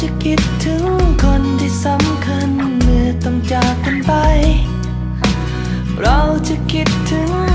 จะคิดถึงคนที่สำคัญเมื่อต้องจากกันไป เราจะคิดถึง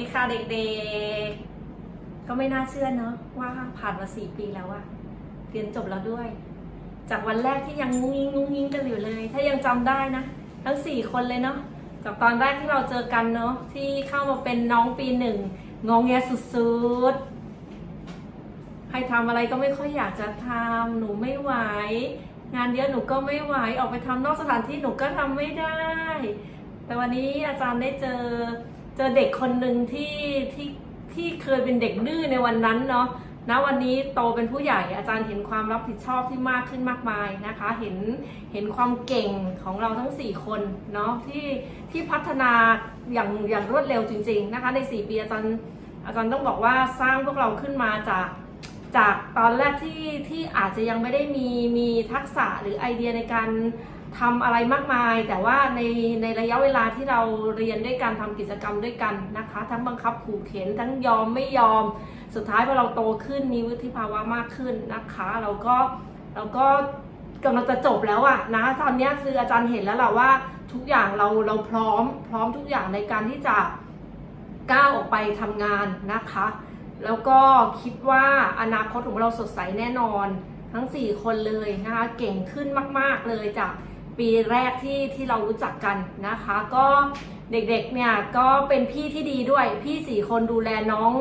ดีค่ะเด็กๆ ก็ไม่น่าเชื่อเนอะว่าผ่านมาสี่ปีแล้วอะเรียนจบแล้วด้วย จากวันแรกที่ยังงุ้งยิงงุ้งยิงกันอยู่เลย ถ้ายังจำได้นะ ทั้งสี่คนเลยเนาะจากตอนแรกที่เราเจอกันเนาะที่เข้ามาเป็นน้องปีหนึ่งงองแงสุดๆ ให้ทำอะไรก็ไม่ค่อยอยากจะทำหนูไม่ไหว งานเยอะหนูก็ไม่ไหว ออกไปทำนอกสถานที่หนูก็ทำไม่ได้ แต่วันนี้อาจารย์ได้เจอ จอเด็กคนหนึ่งที่ที่ที่เคยเป็นเด็กดื้อในวันนั้นเนาะณวันนี้โตเป็นผู้ใหญ่อาจารย์เห็นความรับผิดชอบที่มากขึ้นมากมายนะคะ เห็นเห็นความเก่งของเราทั้ง 4 คนเนาะที่ที่พัฒนาอย่างอย่างรวดเร็วจริง ๆนะคะ ใน 4 ปีอาจารย์อาจารย์ต้องบอกว่าสร้างพวกเราขึ้นมาจากจากตอนแรกที่ที่อาจจะยังไม่ได้มีมีทักษะหรือไอเดียในการ ทำอะไรมากมาย แต่ว่าในในระยะเวลาที่เราเรียนด้วยกันทำกิจกรรมด้วยกันนะคะ ทั้งบังคับขู่เข็นทั้งยอมไม่ยอม สุดท้ายพอเราโตขึ้นมีวุฒิภาวะมากขึ้นนะคะ เราก็เราก็กำลังจะจบแล้วอะนะตอนนี้คืออาจารย์เห็นแล้วแหละว่าทุกอย่างเราเราพร้อม พร้อมทุกอย่างในการที่จะก้าวออกไปทำงานนะคะ แล้วก็คิดว่าอนาคตของเราสดใสแน่นอนทั้ง 4 คนเลยนะคะ เก่งขึ้นมาก ๆ เลยจาก ปีแรกที่ที่เรารู้จักกันนะคะ ก็เด็กๆเนี่ยก็เป็นพี่ที่ดีด้วย พี่4คนดูแลน้อง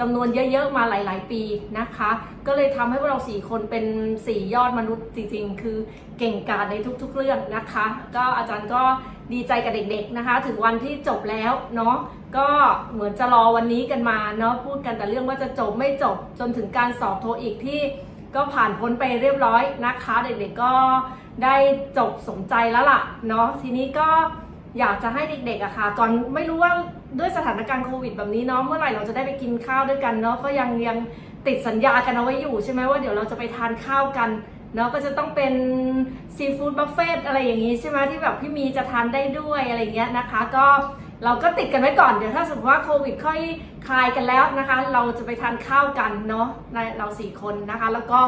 จำนวนเยอะๆมาหลาย ๆ ปีนะคะ ก็เลยทำให้พวกเรา4คนเป็น4ยอดมนุษย์จริงๆ คือเก่งกาจในทุกๆ เรื่องนะคะ ก็อาจารย์ก็ดีใจกับเด็กๆนะคะ ถึงวันที่จบแล้วเนาะก็เหมือนจะรอวันนี้กันมาเนาะพูดกันแต่เรื่องว่าจะจบไม่จบจนถึงการสอบโทอีกที่ ก็ผ่านพ้นไปเรียบร้อยนะคะ เด็กๆก็ได้จบสมใจแล้วล่ะเนาะทีนี้ก็อยากจะให้เด็กๆอะค่ะก่อนไม่รู้ว่าด้วยสถานการณ์โควิดแบบนี้เนาะเมื่อไหร่เราจะได้ไปกินข้าวด้วยกันเนาะก็ยังยังติดสัญญากันเอาไว้อยู่ใช่ไหมว่าเดี๋ยวเราจะไปทานข้าวกันเนาะก็จะต้องเป็นซีฟู้ดบัฟเฟ่อะไรอย่างนี้ใช่ไหมที่แบบพี่มีจะทานได้ด้วยอะไรเงี้ยนะคะ ก็เราก็ติดกันไว้ก่อนเดี๋ยวถ้าสมมติว่าโควิดค่อย คลายกันแล้วนะคะ เราจะไปทานข้าวกันเนาะในเราสี่คนนะคะ แล้วก็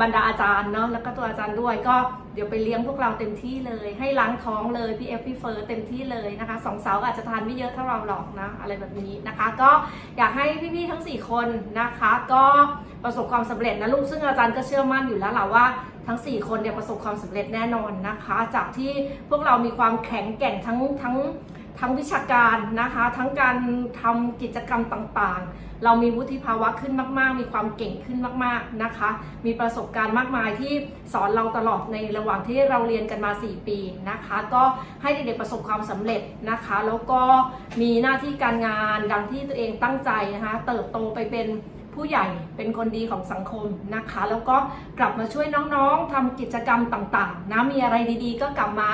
บรรดาอาจารย์เนาะแล้วก็ตัวอาจารย์ด้วยก็เดี๋ยวไปเลี้ยงพวกเราเต็มที่เลย ให้ล้างท้องเลยพี่เอฟพี่เฟิร์สเต็มที่เลยนะคะสองสาวอาจจะทานไม่เยอะเท่าเราหรอกนะอะไรแบบนี้นะคะ ก็อยากให้พี่ๆทั้ง 4 คนนะคะ ก็ประสบความสำเร็จนะลูกซึ่งอาจารย์ก็เชื่อมั่นอยู่แล้วแหละว่าทั้ง 4 คนเนี่ยประสบความสำเร็จแน่นอนนะคะ จากที่พวกเรามีความแข็งแกร่งทั้งทั้ง ทั้งวิชาการนะคะ ทั้งการทำกิจกรรมต่างๆ เรามีวุฒิภาวะขึ้นมากๆ มีความเก่งขึ้นมากๆนะคะ มีประสบการณ์มากมายที่สอนเราตลอดในระหว่างที่เราเรียนกันมา 4 ปีนะคะ ก็ให้เด็กๆประสบความสำเร็จนะคะ แล้วก็มีหน้าที่การงานดังที่ตัวเองตั้งใจนะคะ เติบโตไปเป็นผู้ใหญ่เป็นคนดีของสังคมนะคะ แล้วก็กลับมาช่วยน้องๆทำกิจกรรมต่างๆนะมีอะไรดีๆ ก็กลับมา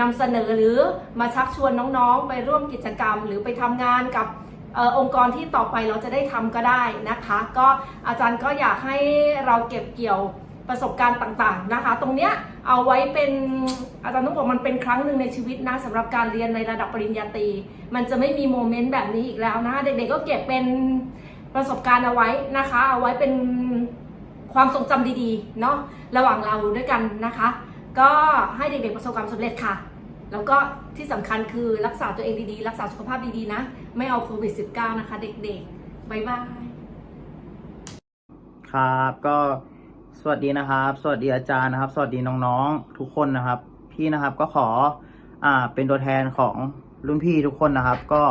นำเสนอหรือมาชักชวนน้องๆ ไปร่วมกิจกรรม หรือไปทำงานกับออองค์กรที่ต่อไปเราจะได้ทำก็ได้นะคะ ก็อาจารย์ก็อยากให้เราเก็บเกี่ยวประสบการณ์ต่างๆนะคะ ตรงเนี้ยเอาไว้เป็นอาจารย์ต้องบอกมันเป็นครั้งหนึ่งในชีวิตนะสำหรับการเรียนในระดับปริญญาตรี มันจะไม่มีโมเมนต์แบบนี้อีกแล้วนะเด็กๆก็เก็บเป็นประสบการณ์เอาไว้นะคะ เอาไว้เป็นความทรงจำดีๆเนาะระหว่างเราด้วยกันนะคะ ก็ให้เด็กๆประสบความสำเร็จค่ะ แล้วก็ที่สำคัญคือรักษาตัวเองดีๆ รักษาสุขภาพดีๆนะ ไม่เอาโควิด -19 นะคะ เด็กๆบ๊ายบายครับก็สวัสดีนะครับ สวัสดีอาจารย์นะครับ สวัสดีน้องๆทุกคนนะครับ พี่นะครับก็ขออ่าเป็นตัวแทนของรุ่นพี่ทุกคนนะครับ ก็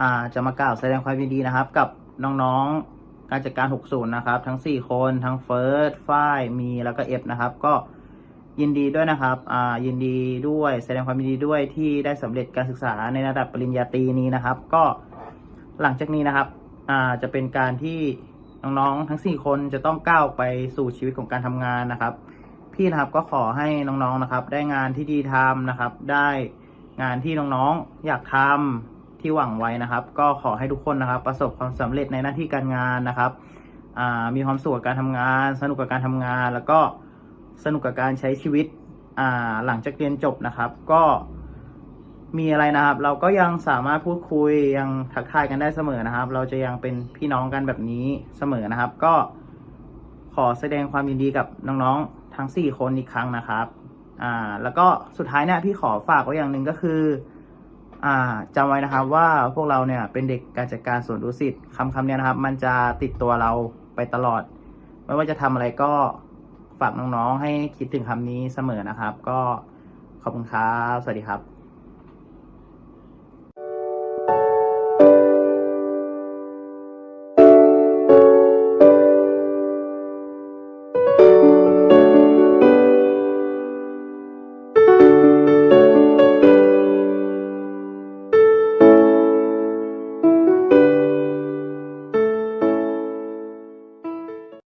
อ่าจะมากล่าวแสดงความยินดีนะครับ กับน้องๆการจัดการ 60 นะครับ ทั้ง 4 คนทั้งเฟิร์สฝ้ายมีแล้วก็เอฟนะครับ ก็ ยินดีด้วยนะครับ อ่า ยินดีด้วย แสดงความยินดีด้วยที่ได้สำเร็จการศึกษาในระดับปริญญาตรีนี้นะครับ ก็หลังจากนี้นะครับ อ่า จะเป็นการที่น้องๆทั้ง 4 คนจะต้องก้าวไปสู่ชีวิตของการทำงานนะครับ พี่นะครับก็ขอให้น้องๆนะครับ ได้งานที่ดีทำนะครับ ได้งานที่น้องๆอยากทำที่หวังไว้นะครับ ก็ขอให้ทุกคนนะครับ ประสบความสำเร็จในหน้าที่การงานนะครับอ่ามีความสุขกับการทำงาน สนุกกับการทำงานแล้วก็ สนุกกับการใช้ชีวิตหลังจากเรียนจบนะครับ ก็มีอะไรนะครับ เราก็ยังสามารถพูดคุยยังทักทายกันได้เสมอนะครับ เราจะยังเป็นพี่น้องกันแบบนี้เสมอนะครับ ก็ขอแสดงความยินดีกับน้องๆทั้ง 4 คนอีกครั้งนะครับอ่าแล้วก็สุดท้ายเนี่ยพี่ขอฝากไว้อย่างหนึ่งก็คืออ่าจำไว้นะครับว่าพวกเราเนี่ยเป็นเด็กการจัดการส่วนดุสิตคำคำเนี้ยนะครับ มันจะติดตัวเราไปตลอด ไม่ว่าจะทำอะไรก็ ฝากน้องๆให้คิดถึงคำนี้เสมอนะครับ ก็ขอบคุณครับ สวัสดีครับ